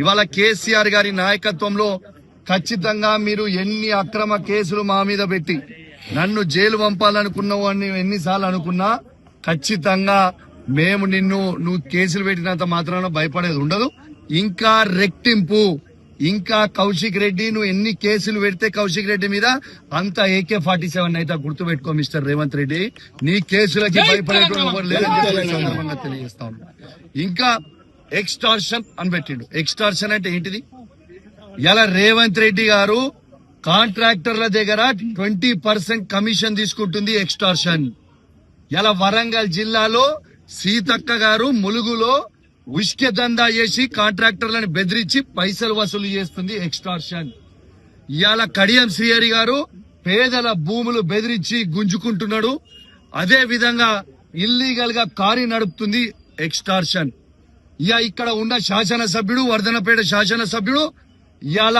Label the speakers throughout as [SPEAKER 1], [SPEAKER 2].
[SPEAKER 1] ఇవాళ కేసీఆర్ గారి నాయకత్వంలో ఖచ్చితంగా మీరు ఎన్ని అక్రమ కేసులు మా మీద పెట్టి నన్ను జైలు పంపాలనుకున్నావు అని ఎన్నిసార్లు అనుకున్నా ఖచ్చితంగా మేము నిన్ను నువ్వు కేసులు పెట్టినంత మాత్రాన భయపడేది ఉండదు. ఇంకా రెట్టింపు ఇంకా కౌశిక్ రెడ్డి నువ్వు ఎన్ని కేసులు పెడితే కౌశిక్ రెడ్డి మీద అంత ఏకే ఫార్టీ సెవెన్ అయితే గుర్తు పెట్టుకో మిస్టర్ రేవంత్ రెడ్డి. నీ కేసులకి ఎవరు లేదని ఈ సందర్భంగా తెలియజేస్తా ఇంకా ఎక్స్టార్షన్ అని పెట్టిండు. ఎక్స్టార్షన్ అంటే ఏంటిది? ఇలా రేవంత్ రెడ్డి గారు కాంట్రాక్టర్ల దగ్గర ట్వంటీ పర్సెంట్ కమిషన్ తీసుకుంటుంది ఎక్స్టార్షన్ ఇలా వరంగల్ జిల్లాలో సీతక్క గారు ములుగులో ఉష్కె దందా చేసి కాంట్రాక్టర్లను బెదిరించి పైసలు వసూలు చేస్తుంది ఎక్స్టార్షన్ ఇవాళ కడియం శ్రీహరి గారు పేదల భూములు బెదిరించి గుంజుకుంటున్నాడు. అదే విధంగా ఇల్లీగల్గా కారీ నడుపుతుంది ఎక్స్టార్షన్ ఇక ఇక్కడ ఉన్న శాసనసభ్యుడు వర్ధనపేట శాసనసభ్యుడు ఇవాళ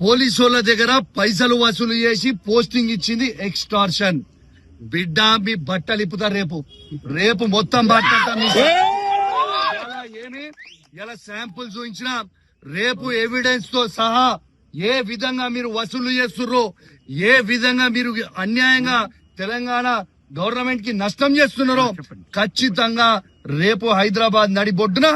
[SPEAKER 1] పోలీసు వాళ్ళ దగ్గర పైసలు వసూలు చేసి పోస్టింగ్ ఇచ్చింది ఎక్స్టార్షన్. బిడ్డ మీ బట్టలు ఇప్పుతా రేపు. రేపు మొత్తం బట్ట ఇలా ఏమి? ఇలా శాంపుల్ చూపించిన రేపు ఎవిడెన్స్తో సహా ఏ విధంగా మీరు వసూలు చేస్తుర్రో ఏ విధంగా మీరు అన్యాయంగా తెలంగాణ గవర్నమెంట్కి నష్టం చేస్తున్నారో ఖచ్చితంగా రేపు హైదరాబాద్ నడిబొడ్డున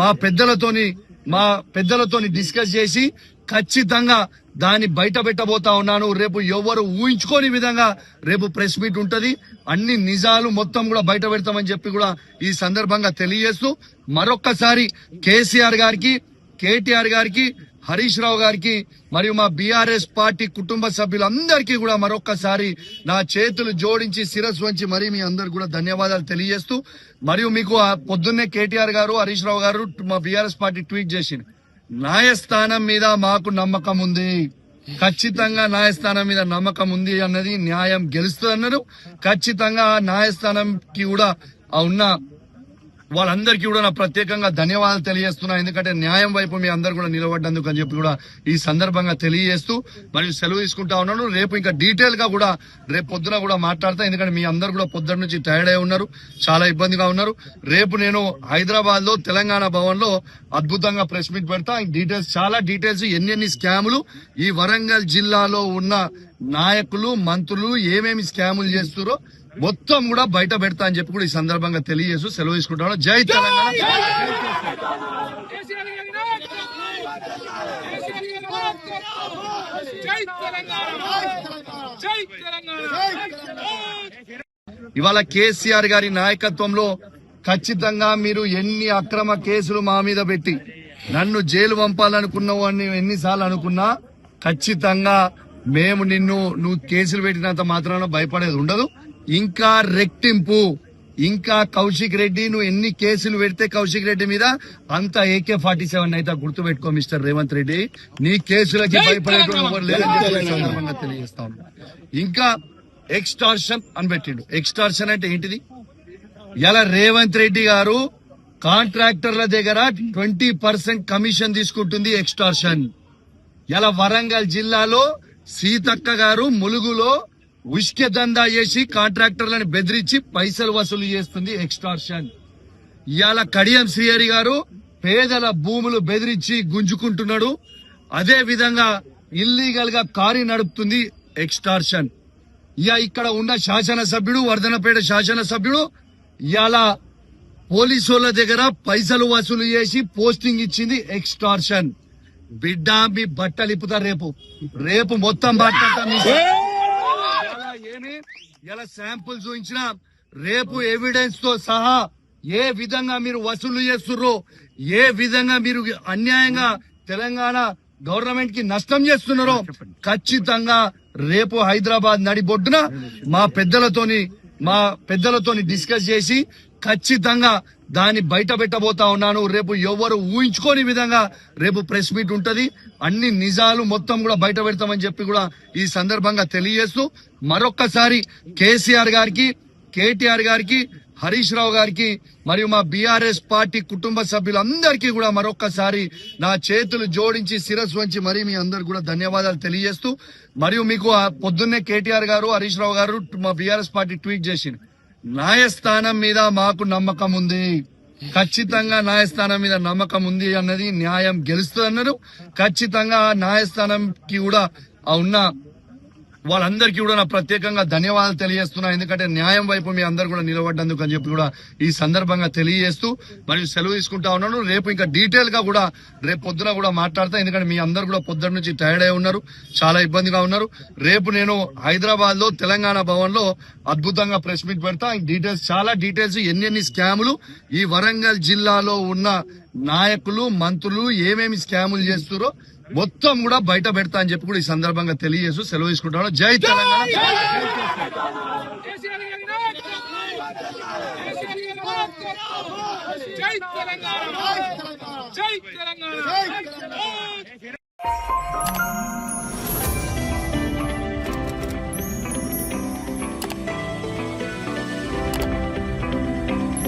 [SPEAKER 1] మా పెద్దలతోని మా పెద్దలతోని డిస్కస్ చేసి ఖచ్చితంగా దాన్ని బయట పెట్టబోతా ఉన్నాను. రేపు ఎవరు ఊహించుకోని విధంగా రేపు ప్రెస్ మీట్ ఉంటుంది. అన్ని నిజాలు మొత్తం కూడా బయట పెడతామని చెప్పి కూడా ఈ సందర్భంగా తెలియజేస్తూ మరొక్కసారి కేసీఆర్ గారికి కేటీఆర్ గారికి హరీష్ రావు గారికి మరియు మా బీఆర్ఎస్ పార్టీ కుటుంబ సభ్యులందరికీ కూడా మరొక్కసారి నా చేతులు జోడించి శిరస్సు వంచి మరీ మీ అందరు కూడా ధన్యవాదాలు తెలియజేస్తూ మరియు మీకు ఆ పొద్దున్నే కేటీఆర్ గారు హరీష్ రావు గారు మా బీఆర్ఎస్ పార్టీ ట్వీట్ చేసింది న్యాయస్థానం మీద మాకు నమ్మకం ఉంది. ఖచ్చితంగా న్యాయస్థానం మీద నమ్మకం ఉంది అన్నది న్యాయం గెలుస్తుంది అన్నారు. ఖచ్చితంగా ఆ న్యాయస్థానంకి కూడా ఆ ఉన్న వాళ్ళందరికీ కూడా నా ప్రత్యేకంగా ధన్యవాదాలు తెలియజేస్తున్నా. ఎందుకంటే న్యాయం వైపు మీ అందరు కూడా నిలబడ్డందుకు అని చెప్పి కూడా ఈ సందర్భంగా తెలియజేస్తూ మరియు సెలవు తీసుకుంటా ఉన్నాను. రేపు ఇంకా డీటెయిల్గా కూడా రేపు పొద్దున కూడా మాట్లాడతా. ఎందుకంటే మీ అందరు కూడా పొద్దున్న నుంచి టైర్డ్ అయి ఉన్నారు. చాలా ఇబ్బందిగా ఉన్నారు. రేపు నేను హైదరాబాద్లో తెలంగాణ భవన్లో అద్భుతంగా ప్రెస్ మీట్ పెడతా. డీటెయిల్స్ చాలా డీటెయిల్స్ ఎన్ని ఎన్ని స్కాములు ఈ వరంగల్ జిల్లాలో ఉన్న నాయకులు మంత్రులు ఏమేమి స్కాములు చేస్తున్నారో మొత్తం కూడా బయట పెడతా అని చెప్పి కూడా ఈ సందర్భంగా తెలియజేస్తూ సెలవు తెలంగాణ.
[SPEAKER 2] జై తెలంగాణ.
[SPEAKER 1] ఇవాళ కేసీఆర్ గారి నాయకత్వంలో ఖచ్చితంగా మీరు ఎన్ని అక్రమ కేసులు మా మీద పెట్టి నన్ను జైలు పంపాలనుకున్నావు అని ఎన్నిసార్లు అనుకున్నా ఖచ్చితంగా మేము నిన్ను నువ్వు కేసులు పెట్టినంత మాత్రాన భయపడేది ఉండదు. ఇంకా రెట్టింపు ఇంకా కౌశిక్ రెడ్డి నువ్వు ఎన్ని కేసులు పెడితే కౌశిక్ రెడ్డి మీద అంత ఏకే ఫార్టీ సెవెన్ అయితే గుర్తు పెట్టుకో మిస్టర్ రేవంత్ రెడ్డి. నీ కేసులకి ఎవరు లేదని తెలియజేస్తా ఉన్నా. ఇంకా ఎక్స్టార్షన్ అని పెట్టిండు. ఎక్స్టార్షన్ అంటే ఏంటిది? ఇలా రేవంత్ రెడ్డి గారు కాంట్రాక్టర్ల దగ్గర ట్వంటీ పర్సెంట్ కమిషన్ తీసుకుంటుంది ఎక్స్టార్షన్. ఇలా వరంగల్ జిల్లాలో సీతక్క గారు ములుగులో ఉష్కె దందా చేసి కాంట్రాక్టర్లను బెదిరించి పైసలు వసూలు చేస్తుంది ఎక్స్టార్షన్. ఇవాళ కడియం శ్రీహరి గారు పేదల భూములు బెదిరించి గుంజుకుంటున్నాడు. అదే విధంగా ఇల్లీగల్గా కారీ నడుపుతుంది ఎక్స్టార్షన్. ఇక ఇక్కడ ఉన్న శాసనసభ్యుడు వర్ధనపేట శాసనసభ్యుడు ఇవాళ పోలీసు వాళ్ళ దగ్గర పైసలు వసూలు చేసి పోస్టింగ్ ఇచ్చింది ఎక్స్టార్షన్. బిడ్డ మీ బట్టలు రేపు. రేపు మొత్తం బట్ట ఏమి? ఇలా శాంపుల్ చూపించిన రేపు ఎవిడెన్స్తో సహా ఏ విధంగా మీరు వసూలు చేస్తుర్రో ఏ విధంగా మీరు అన్యాయంగా తెలంగాణ గవర్నమెంట్కి నష్టం చేస్తున్నారో ఖచ్చితంగా రేపు హైదరాబాద్ నడిబొడ్డున మా పెద్దలతోని మా పెద్దలతోని డిస్కస్ చేసి ఖచ్చితంగా దాన్ని బయట పెట్టబోతా ఉన్నాను. రేపు ఎవరు ఊహించుకోని విధంగా రేపు ప్రెస్ మీట్ ఉంటుంది. అన్ని నిజాలు మొత్తం కూడా బయట పెడతామని చెప్పి కూడా ఈ సందర్భంగా తెలియజేస్తూ మరొక్కసారి కేసీఆర్ గారికి కేటీఆర్ గారికి హరీష్ రావు గారికి మరియు మా బీఆర్ఎస్ పార్టీ కుటుంబ సభ్యులందరికీ కూడా మరొక్కసారి నా చేతులు జోడించి శిరస్సు వంచి మరి మీ అందరు కూడా ధన్యవాదాలు తెలియజేస్తూ మరియు మీకు పొద్దున్నే కేటీఆర్ గారు హరీష్ రావు గారు మా బీఆర్ఎస్ పార్టీ ట్వీట్ చేసింది న్యాయస్థానం మీద మాకు నమ్మకం ఉంది. ఖచ్చితంగా న్యాయస్థానం మీద నమ్మకం ఉంది అన్నది న్యాయం గెలుస్తుంది అన్నారు. ఖచ్చితంగా న్యాయస్థానంకి కూడా ఆ ఉన్న వాళ్ళందరికీ కూడా నా ప్రత్యేకంగా ధన్యవాదాలు తెలియజేస్తున్నా. ఎందుకంటే న్యాయం వైపు మీ అందరు కూడా నిలబడ్డందుకు అని చెప్పి కూడా ఈ సందర్భంగా తెలియజేస్తూ మరియు సెలవు తీసుకుంటా ఉన్నాను. రేపు ఇంకా డీటెయిల్గా కూడా రేపు పొద్దున కూడా మాట్లాడతా. ఎందుకంటే మీ అందరు కూడా పొద్దున నుంచి టైర్డ్ అయి ఉన్నారు. చాలా ఇబ్బందిగా ఉన్నారు. రేపు నేను హైదరాబాద్లో తెలంగాణ భవన్లో అద్భుతంగా ప్రెస్ మీట్ పెడతా. డీటెయిల్స్ చాలా డీటెయిల్స్ ఎన్ని స్కాములు ఈ వరంగల్ జిల్లాలో ఉన్న నాయకులు మంత్రులు ఏమేమి స్కాములు చేస్తున్నారో మొత్తం కూడా బయట పెడతా అని చెప్పి కూడా ఈ సందర్భంగా తెలియజేస్తూ సెలవు తీసుకుంటాను జై తెలంగాణ.
[SPEAKER 2] జై తెలంగాణ. జై తెలంగాణ.